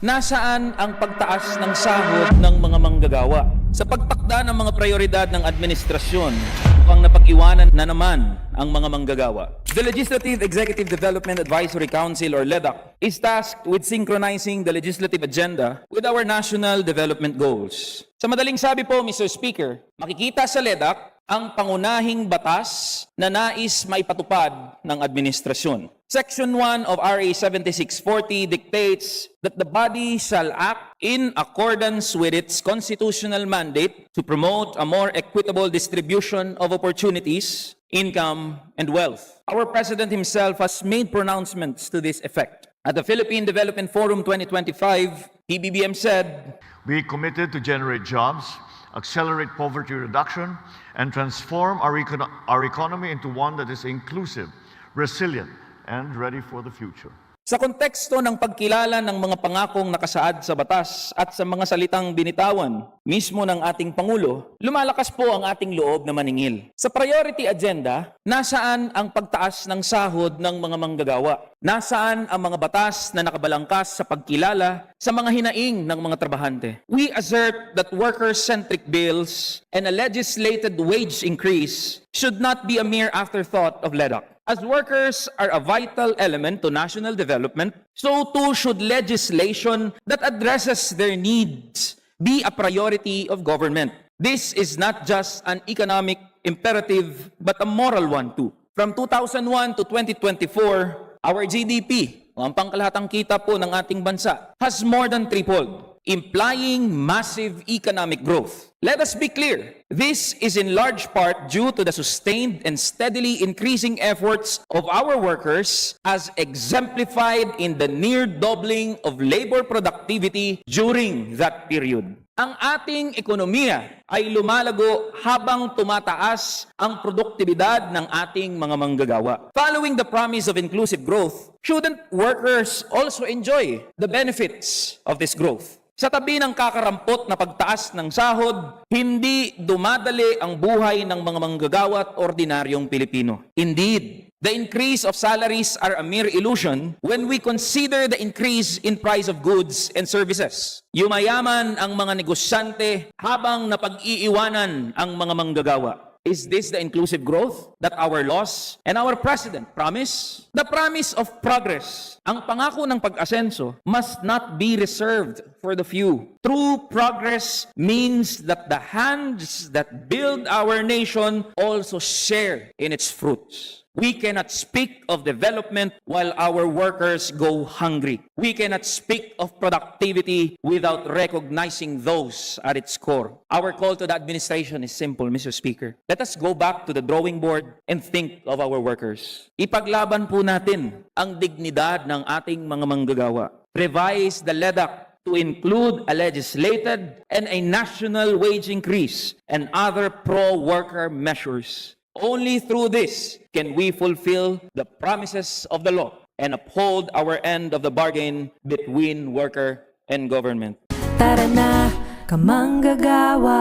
Nasaan ang pagtaas ng sahod ng mga manggagawa? Sa pagtakda ng mga prioridad ng administrasyon, mukhang napag-iwanan na naman ang mga manggagawa. The Legislative Executive Development Advisory Council or LEDAC is tasked with synchronizing the legislative agenda with our national development goals. Sa madaling sabi po, Mr. Speaker, makikita sa LEDAC ang pangunahing batas na nais maipatupad ng administrasyon. Section 1 of RA 7640 dictates that the body shall act in accordance with its constitutional mandate to promote a more equitable distribution of opportunities, income, and wealth. Our president himself has made pronouncements to this effect. At the Philippine Development Forum 2025, PBBM said, We committed to generate jobs, accelerate poverty reduction, and transform our, econo- our economy into one that is inclusive, resilient, and ready for the future. Sa konteksto ng pagkilala ng mga pangakong nakasaad sa batas at sa mga salitang binitawan mismo ng ating Pangulo, lumalakas po ang ating loob na maningil. Sa priority agenda, nasaan ang pagtaas ng sahod ng mga manggagawa? Nasaan ang mga batas na nakabalangkas sa pagkilala sa mga hinaing ng mga trabahante? We assert that worker-centric bills and a legislated wage increase should not be a mere afterthought of LEDAC. As workers are a vital element to national development, so too should legislation that addresses their needs be a priority of government. This is not just an economic imperative, but a moral one too. From 2001 to 2024, our GDP, o ang pangkalahatang kita po ng ating bansa, has more than tripled, implying massive economic growth. Let us be clear. This is in large part due to the sustained and steadily increasing efforts of our workers as exemplified in the near doubling of labor productivity during that period. Ang ating ekonomiya ay lumalago habang tumataas ang produktibidad ng ating mga manggagawa. Following the promise of inclusive growth, shouldn't workers also enjoy the benefits of this growth? Sa tabi ng kakarampot na pagtaas ng sahod, hindi dumadali ang buhay ng mga manggagawa at ordinaryong Pilipino. Indeed, the increase of salaries are a mere illusion when we consider the increase in price of goods and services. Yumayaman ang mga negosyante habang napag-iiwanan ang mga manggagawa. Is this the inclusive growth that our laws and our president promise? The promise of progress. Ang pangako ng pag-asenso must not be reserved for the few. True progress means that the hands that build our nation also share in its fruits. We cannot speak of development while our workers go hungry. We cannot speak of productivity without recognizing those at its core. Our call to the administration is simple, Mr. Speaker. Let us go back to the drawing board and think of our workers. Ipaglaban po natin ang dignidad ng ating mga manggagawa. Revise the LEDAC to include a legislated and a national wage increase and other pro-worker measures. Only through this can we fulfill the promises of the law and uphold our end of the bargain between worker and government. Tara na, kamanggagawa